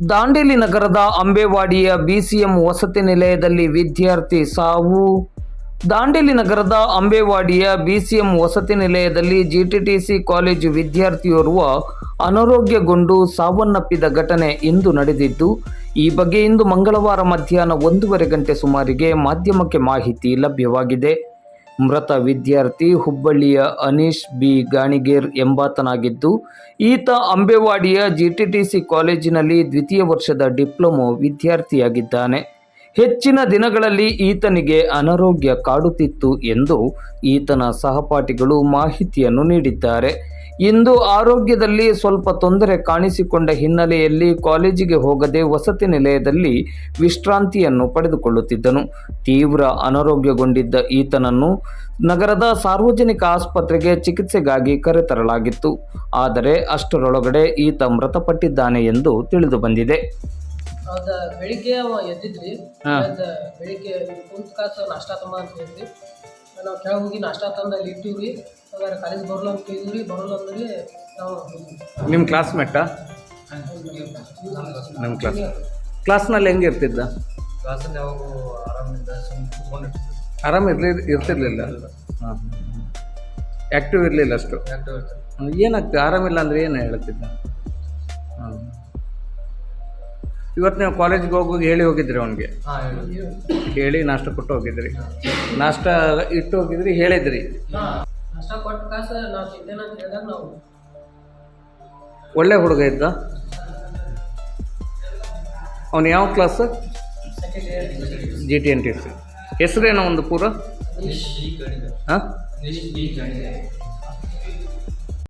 ದಾಂಡೇಲಿ ನಗರದ ಅಂಬೇವಾಡಿಯ ಬಿಸಿಎಂ ವಸತಿ ನಿಲಯದಲ್ಲಿ ವಿದ್ಯಾರ್ಥಿ ಸಾವು. ದಾಂಡೇಲಿ ನಗರದ ಅಂಬೇವಾಡಿಯ ಬಿಸಿಎಂ ವಸತಿ ನಿಲಯದಲ್ಲಿ ಜಿಟಿಟಿಸಿ ಕಾಲೇಜು ವಿದ್ಯಾರ್ಥಿಯೋರ್ವ ಅನಾರೋಗ್ಯಗೊಂಡು ಸಾವನ್ನಪ್ಪಿದ ಘಟನೆ ಇಂದು ನಡೆದಿದ್ದು, ಈ ಬಗ್ಗೆ ಇಂದು ಮಂಗಳವಾರ ಮಧ್ಯಾಹ್ನ ಒಂದೂವರೆ ಗಂಟೆ ಸುಮಾರಿಗೆ ಮಾಧ್ಯಮಕ್ಕೆ ಮಾಹಿತಿ ಲಭ್ಯವಾಗಿದೆ. ಮೃತ ವಿದ್ಯಾರ್ಥಿ ಹುಬ್ಬಳ್ಳಿಯ ಅನೀಶ್ ಬಿ. ಗಾಣಿಗೇರ್ ಎಂಬಾತನಾಗಿದ್ದು, ಈತ ಅಂಬೇವಾಡಿಯ ಜಿಟಿಟಿಸಿ ಕಾಲೇಜಿನಲ್ಲಿ ದ್ವಿತೀಯ ವರ್ಷದ ಡಿಪ್ಲೊಮೊ ವಿದ್ಯಾರ್ಥಿಯಾಗಿದ್ದಾನೆ. ಹೆಚ್ಚಿನ ದಿನಗಳಲ್ಲಿ ಈತನಿಗೆ ಅನಾರೋಗ್ಯ ಕಾಡುತ್ತಿತ್ತು ಎಂದು ಈತನ ಸಹಪಾಠಿಗಳು ಮಾಹಿತಿಯನ್ನು ನೀಡಿದ್ದಾರೆ. ಇಂದು ಆರೋಗ್ಯದಲ್ಲಿ ಸ್ವಲ್ಪ ತೊಂದರೆ ಕಾಣಿಸಿಕೊಂಡ ಹಿನ್ನೆಲೆಯಲ್ಲಿ ಕಾಲೇಜಿಗೆ ಹೋಗದೆ ವಸತಿ ನಿಲಯದಲ್ಲಿ ವಿಶ್ರಾಂತಿಯನ್ನು ಪಡೆದುಕೊಳ್ಳುತ್ತಿದ್ದನು. ತೀವ್ರ ಅನಾರೋಗ್ಯಗೊಂಡಿದ್ದ ಈತನನ್ನು ನಗರದ ಸಾರ್ವಜನಿಕ ಆಸ್ಪತ್ರೆಗೆ ಚಿಕಿತ್ಸೆಗಾಗಿ ಕರೆತರಲಾಗಿತ್ತು. ಆದರೆ ಅಷ್ಟರೊಳಗಡೆ ಈತ ಮೃತಪಟ್ಟಿದ್ದಾನೆ ಎಂದು ತಿಳಿದು ಬಂದಿದೆ. ಅದ ಬೆಳಿಗ್ಗೆ ಅವ ಎದ್ದಿದ್ರಿ. ಅದ ಬೆಳಿಗ್ಗೆ ಕುಂತ ಕಾಸು ನಾಷ್ಟಾ ತಂಬ ಅಂತ ಹೇಳಿದ್ರಿ ನಾವು ಕೆಳಗೆ ಹೋಗಿ ನಾಷ್ಟಾ ತಂದು ಅಲ್ಲಿ ಇಟ್ಟಿವ್ರಿ. ಹಂಗಾರೆ ಕಾಲೇಜ್ ಬರಲ್ಲ ಅಂತ ಕೇಳಿದ್ರಿ ಬರಲ್ಲ ಅಂದ್ರಿ ನಾವು ನಿಮ್ಮ ಕ್ಲಾಸ್ಮೇಟಾ ನಮ್ಮ ಕ್ಲಾಸ್ ಕ್ಲಾಸ್ನಲ್ಲಿ ಹೆಂಗೆ ಇರ್ತಿದ್ದ? ಕ್ಲಾಸಲ್ಲಿ ಯಾವಾಗ ಆರಾಮಿಂದ ಸುಮ್ಮನೆ ಕುತ್ಕೊಂಡಿರ್ತೀವಿ ಆರಾಮ ಇರ್ಲಿ ಇರ್ತಿರ್ಲಿಲ್ಲ? ಹಾಂ ಆ್ಯಕ್ಟಿವ್ ಇರಲಿಲ್ಲ ಅಷ್ಟು? ಆ್ಯಕ್ಟಿವ್ ಏನಾಗ್ತದೆ? ಆರಾಮಿಲ್ಲ ಅಂದರೆ ಏನು ಹೇಳ್ತಿದ್ದ? ಹಾಂ ಇವತ್ತು ನೀವು ಕಾಲೇಜ್ಗೆ ಹೋಗಿ ಹೇಳಿ ಹೋಗಿದ್ರಿ ಅವನಿಗೆ? ಹಾಂ ಹೇಳಿ. ಹೇಳಿ ನಾಷ್ಟ ಕೊಟ್ಟು ಹೋಗಿದ್ರಿ. ನಾಷ್ಟ ಇಟ್ಟು ಹೋಗಿದ್ರಿ ಹೇಳಿದ್ರಿ? ನಾಷ್ಟಾ ಕೊಟ್ಟ ಕಾಸು ನಾವು ತಿಂತೇನೆ ಅಂತ ಹೇಳಿದಾಗ ನಾವು ಒಳ್ಳೆ ಹುಡುಗ ಇದ್ದ? ಅವನು ಯಾವ class second year G T N T C ಹೆಸರೇನೋ ಒಂದು ಪೂರ? ಹಾಂ?